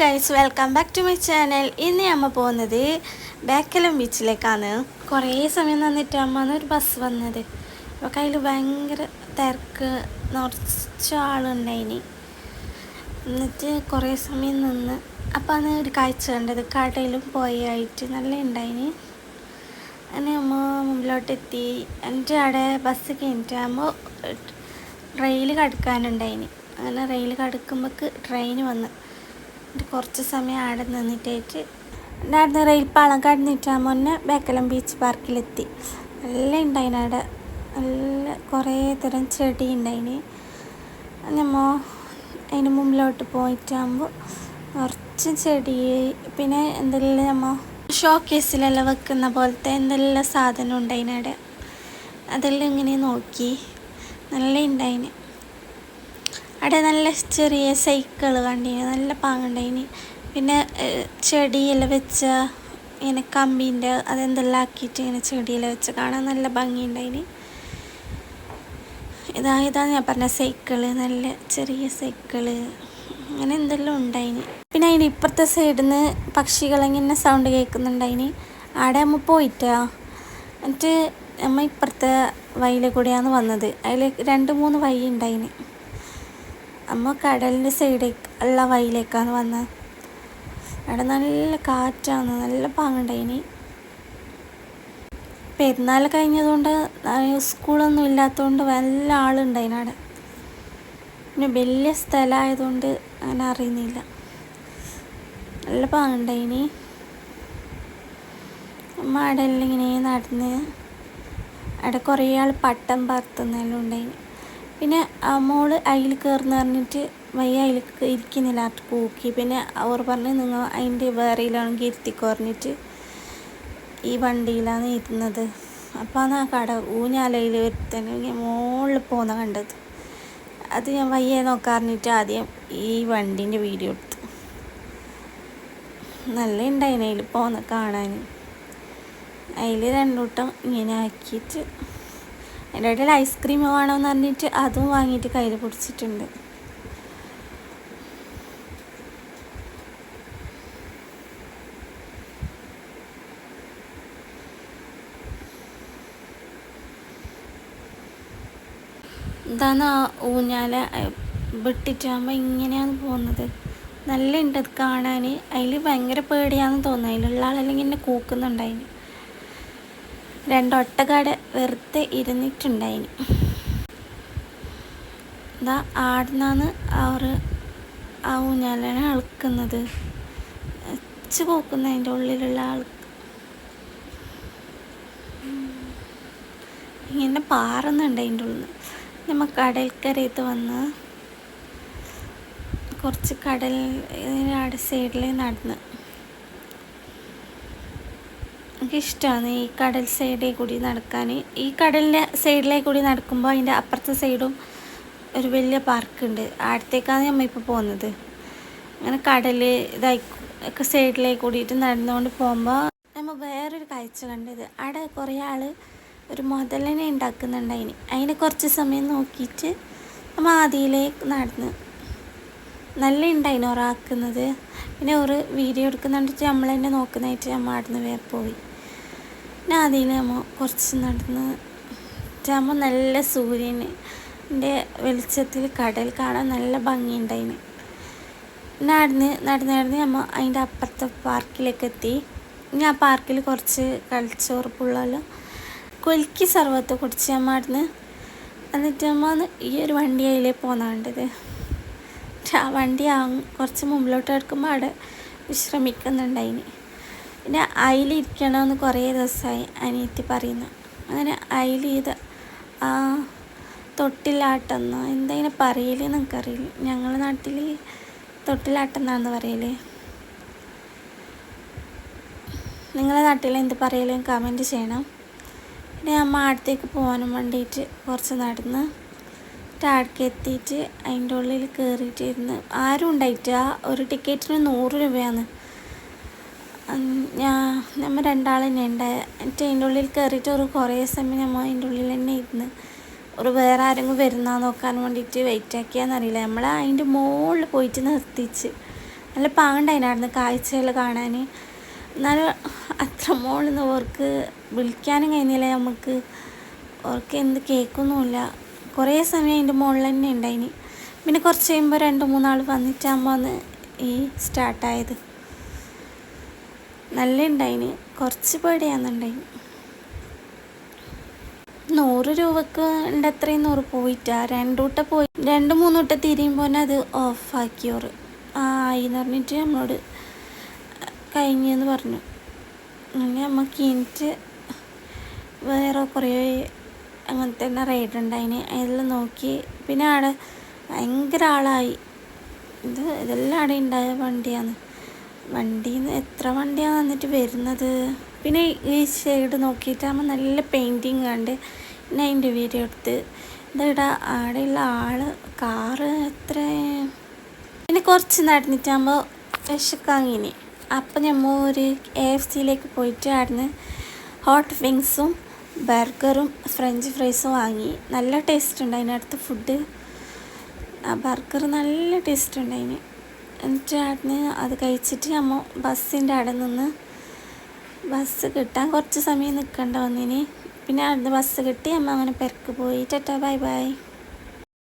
Guys welcome back to my channel ഇന്ന് അമ്മ പോകുന്നത് ബേക്കലം ബീച്ചിലേക്കാണ്. കുറേ സമയം നിന്നിട്ട് അമ്മന്ന് ഒരു ബസ് വന്നത്. അപ്പോൾ കയ്യിൽ ഭയങ്കര തിരക്ക് നിറച്ച ആളുണ്ടായിനി. എന്നിട്ട് കുറേ സമയം നിന്ന് അപ്പോൾ അന്ന് ഒരു കാഴ്ച കണ്ടത്. കടയിലും പോയായിട്ട് നല്ല ഉണ്ടായിനി. അങ്ങനെ അമ്മ മുമ്പിലോട്ട് എത്തി. എന്റെ അവിടെ ബസ് കഴിഞ്ഞിട്ടാകുമ്പോൾ റെയിൽ കടക്കാനുണ്ടായിനി. അങ്ങനെ റെയിൽ കടക്കുമ്പോൾക്ക് ട്രെയിൻ വന്ന്. കുറച്ച് സമയം ഉണ്ടായിരുന്ന റെയിൽ പാളം ആ മുന്നേ ബേക്കലം ബീച്ച് പാർക്കിലെത്തി നല്ല ഉണ്ടായിന് അവിടെ. നല്ല കുറേ തരം ചെടി ഉണ്ടായിന് നമ്മൾ അതിന് മുമ്പിലോട്ട് പോയിട്ടാകുമ്പോൾ കുറച്ച് ചെടി പിന്നെ എന്തെല്ലാം നമ്മൾ ഷോ കേസിലെല്ലാം വെക്കുന്ന പോലത്തെ എന്തെല്ലാം സാധനം ഉണ്ടായിന് അവിടെ. അതെല്ലാം ഇങ്ങനെ നോക്കി. നല്ല ഉണ്ടായിന് അവിടെ നല്ല ചെറിയ സൈക്കിൾ കണ്ടിന് നല്ല പാങ്ങുണ്ടായിന് പിന്നെ ചെടിയെല്ലാം വെച്ച ഇങ്ങനെ കമ്പീന്റെ അതെന്തെല്ലാം ആക്കിയിട്ട് ഇങ്ങനെ ചെടിയെല്ലാം വെച്ച് കാണാൻ നല്ല ഭംഗിയുണ്ടായിന്. ഇതാ ഇതാ ഞാൻ പറഞ്ഞ സൈക്കിൾ നല്ല ചെറിയ സൈക്കിൾ അങ്ങനെ എന്തെല്ലാം ഉണ്ടായിന്. പിന്നെ അതിന് ഇപ്പുറത്തെ സൈഡിൽ നിന്ന് പക്ഷികളിങ്ങനെ സൗണ്ട് കേൾക്കുന്നുണ്ടായിന്. അവിടെ അമ്മ പോയിട്ടാ. എന്നിട്ട് അമ്മ ഇപ്പുറത്തെ വയലിൽ കൂടെയാണ് വന്നത്. അതിൽ രണ്ട് മൂന്ന് വഴി ഉണ്ടായിന് അമ്മ കടലിന്റെ സൈഡിലേക്ക് ഉള്ള വഴിയിലേക്കാണ് വന്നത്. അവിടെ നല്ല കാറ്റാണ് നല്ല പാങ്ങുണ്ടായിനി. പെരുന്നാൾ കഴിഞ്ഞതുകൊണ്ട് സ്കൂളൊന്നും ഇല്ലാത്തതുകൊണ്ട് നല്ല ആളുണ്ടായിന് അവിടെ. പിന്നെ വലിയ സ്ഥലമായതുകൊണ്ട് അങ്ങനെ അറിയുന്നില്ല. നല്ല പാങ്ങുണ്ടായിനി. അമ്മ അവിടെ എല്ലാം ഇങ്ങനെ നടന്ന് അവിടെ കുറേ ആൾ പട്ടം പറത്തുന്നെല്ലാം ഉണ്ടായിന്. പിന്നെ മോൾ അതിൽ കയറുന്ന പറഞ്ഞിട്ട് വയ്യ അതിൽ ഇരിക്കുന്നില്ല. അത് പൂക്കി. പിന്നെ അവർ പറഞ്ഞ് നിങ്ങൾ അതിന്റെ വേറെയിലാണെങ്കിൽ ഇരുത്തിക്കോ പറഞ്ഞിട്ട് ഈ വണ്ടിയിലാണ് ഇരുന്നത്. അപ്പോൾ ആ കട ഊഞ്ഞാലയിൽ ഒരുത്തന് ഇങ്ങനെ മുകളിൽ പോകുന്ന കണ്ടത്. അത് ഞാൻ വയ്യ നോക്കാറിഞ്ഞിട്ട് ആദ്യം ഈ വണ്ടീന്റെ വീഡിയോ എടുത്തു. നല്ല ഉണ്ടായിന് അതിൽ പോകുന്ന കാണാൻ അതിൽ രണ്ടു രണ്ടൂട്ടം ഇങ്ങനെ ആക്കിയിട്ട് അതിന്റെ ഇടയിൽ ഐസ്ക്രീം വേണമെന്ന് പറഞ്ഞിട്ട് അതും വാങ്ങിയിട്ട് കയ്യിൽ പിടിച്ചിട്ടുണ്ട്. ഇതാണ് ഊഞ്ഞാല വിട്ടിട്ടാകുമ്പോൾ ഇങ്ങനെയാണ് പോകുന്നത്. നല്ല ഉണ്ട് അത് കാണാൻ അതിൽ ഭയങ്കര പേടിയാണെന്ന് തോന്നുന്നു. അതിലുള്ള ആളല്ലെങ്കിൽ എന്നെ കൂക്കുന്നുണ്ടായിന് രണ്ടൊട്ടകാട് വെറുതെ ഇരുന്നിട്ടുണ്ടായിന്. ഇതാ ആടുന്നാന്ന് അവർ ആ ഊഞ്ഞാലാണ് അളക്കുന്നത്. വെച്ച് പോക്കുന്ന അതിന്റെ ഉള്ളിലുള്ള ആൾ ഇങ്ങനെ പാറുന്നുണ്ട് അതിന്റെ ഉള്ളിൽ. നമ്മൾ കടൽക്കരയത്ത് വന്ന് കുറച്ച് കടൽ ആടെ സൈഡിൽ നടന്ന് എനിക്കിഷ്ടമാണ് ഈ കടൽ സൈഡിൽ കൂടി നടക്കാൻ ഈ കടലിന്റെ സൈഡിലേക്ക് കൂടി നടക്കുമ്പോൾ അതിന്റെ അപ്പുറത്തെ സൈഡും ഒരു വലിയ പാർക്കുണ്ട് ആടത്തേക്കാണ് നമ്മൾ ഇപ്പോൾ പോകുന്നത് അങ്ങനെ കടൽ ഇതായി ഒക്കെ കൂടിയിട്ട് നടന്നുകൊണ്ട് പോകുമ്പോൾ നമ്മൾ വേറൊരു കാഴ്ച കണ്ടത്. അവിടെ കുറേ ആൾ ഒരു മുതലിനെ ഉണ്ടാക്കുന്നുണ്ടായിന് അതിനെ കുറച്ച് സമയം നോക്കിയിട്ട് നമ്മൾ ആദ്യയിലേക്ക് നടന്ന്. നല്ല ഉണ്ടായിന് ഒറാക്കുന്നത്. പിന്നെ ഒരു വീഡിയോ എടുക്കുന്നുണ്ടിട്ട് നമ്മൾ തന്നെ നോക്കുന്നതായിട്ട് നമ്മൾ അവിടുന്ന് വേറെ പോയി. അതിൽ നമ്മൾ കുറച്ച് നടന്ന് നമ്മൾ നല്ല സൂര്യന്റെ വെളിച്ചത്തിൽ കടൽ കാണാൻ നല്ല ഭംഗിയുണ്ടായിന്. നടന്ന് നടന്ന് നടന്ന് നമ്മൾ അതിന്റെ അപ്പുറത്തെ പാർക്കിലേക്ക് എത്തി. ഇനി ആ പാർക്കിൽ കുറച്ച് കളിച്ചോർപ്പുള്ളല്ലോ കൊൽക്കി സർവത്ത് കുടിച്ച് നമ്മൾ അവിടുന്ന് എന്നിട്ട് നമ്മൾ ഈ ഒരു വണ്ടി അതിലേ പോന്നാണ്ടത്. ആ വണ്ടി കുറച്ച് മുമ്പിലോട്ട് എടുക്കുമ്പോൾ അവിടെ വിശ്രമിക്കുന്നുണ്ടായിന്. പിന്നെ അയിലിരിക്കണമെന്ന് കുറേ ദിവസമായി അനിയത്തി പറയുന്നു. അങ്ങനെ അയിൽ ഇത് ആ തൊട്ടിലാട്ടെന്നോ? എന്താ ഇങ്ങനെ പറയൽ എനിക്കറിയില്ല ഞങ്ങളുടെ നാട്ടിൽ തൊട്ടിലാട്ടെന്നാന്ന് പറയൽ. നിങ്ങളുടെ നാട്ടിൽ എന്ത് പറയലും കമന്റ് ചെയ്യണം. പിന്നെ അമ്മ അടുത്തേക്ക് പോകാനും വേണ്ടിയിട്ട് കുറച്ച് നടന്ന് ടാടക്ക് എത്തിയിട്ട് അതിന്റെ ഉള്ളിൽ കയറിയിട്ടിരുന്ന് ആരും ഉണ്ടായിട്ട് ആ ഒരു ടിക്കറ്റിന് നൂറ് രൂപയാണ്. ഞാൻ നമ്മൾ രണ്ടാൾ തന്നെ. ഉണ്ട് എന്നിട്ട് അതിന്റെ ഉള്ളിൽ കയറിയിട്ട് ഒരു കുറേ സമയം നമ്മൾ അതിന്റെ ഉള്ളിൽ തന്നെ ഇരുന്ന് ഒരു വേറെ ആരെങ്കിലും വരുന്നാ നോക്കാൻ വേണ്ടിയിട്ട് വെയിറ്റ് ആക്കിയാന്നറിയില്ല നമ്മൾ അതിന്റെ മുകളിൽ പോയിട്ട് നിർത്തിച്ച് നല്ല പാണ്ടായിരുന്നു കാഴ്ചകൾ കാണാൻ. എന്നാലും അത്ര മുകളിൽ നിന്ന് ഓർക്ക് വിളിക്കാനും കഴിഞ്ഞില്ല നമുക്ക് ഓർക്ക് എന്ത് കേൾക്കൊന്നുമില്ല. കുറേ സമയം അതിന്റെ മുകളിൽ തന്നെ ഉണ്ടായിന്. പിന്നെ കുറച്ച് കഴിയുമ്പോൾ രണ്ട് മൂന്നാൾ വന്നിട്ടാകുമ്പോൾ ഈ സ്റ്റാർട്ടായത് നല്ല ഉണ്ടായിന് കുറച്ച് പേടിയാന്നുണ്ടായി നൂറ് രൂപക്ക് ഉണ്ട് അത്രയും നൂറ് പോയിട്ടാ രണ്ടൂട്ട പോയി രണ്ട് മൂന്നൂട്ട തിരിയുമ്പോൾ തന്നെ അത് ഓഫാക്കിയോറ്. ആ ആയിന്ന് പറഞ്ഞിട്ട് നമ്മളോട് കഴിഞ്ഞെന്ന് പറഞ്ഞു. അങ്ങനെ നമ്മൾ എനിക്ക് വേറെ കുറേ അങ്ങനത്തെ തന്നെ റൈഡ് ഉണ്ടായിന് അതെല്ലാം നോക്കി പിന്നെ ആടെ ഭയങ്കര ആളായി. ഇത് ഇതെല്ലാം ആടെ ഉണ്ടായ വണ്ടിയാണ് നിന്ന് എത്ര വണ്ടിയാണ് വന്നിട്ട് വരുന്നത്? പിന്നെ ഈ ഷെയ്ഡ് നോക്കിയിട്ടാകുമ്പോൾ നല്ല പെയിന്റിങ് കണ്ട് പിന്നെ അതിന്റെ വീഡിയോ എടുത്ത്. ഇതെടാ ആടെയുള്ള ആൾ കാറ് എത്ര? പിന്നെ കുറച്ച് നടന്നിട്ടാകുമ്പോൾ വിശക്കാങ്ങിനി. അപ്പം ഞമ്മ ഒരു എ എഫ് സിയിലേക്ക് പോയിട്ട് അവിടുന്ന് ഹോട്ട് വിങ്സും ബർഗറും ഫ്രഞ്ച് ഫ്രൈസും വാങ്ങി. നല്ല ടേസ്റ്റ് ഉണ്ട് അതിനടുത്ത് ഫുഡ് ആ ബർഗർ നല്ല ടേസ്റ്റ് ഉണ്ട് ഉണ്ടായിന്. എന്നിട്ട് അവിടുന്ന് അത് കഴിച്ചിട്ട് അമ്മ ബസ്സിന്റെ അവിടെ നിന്ന് ബസ് കിട്ടാൻ കുറച്ച് സമയം നിൽക്കേണ്ട വന്നിന്. പിന്നെ അവിടുന്ന് ബസ് കിട്ടി അമ്മ അങ്ങനെ പെരക്ക് പോയി. Tata bye bye.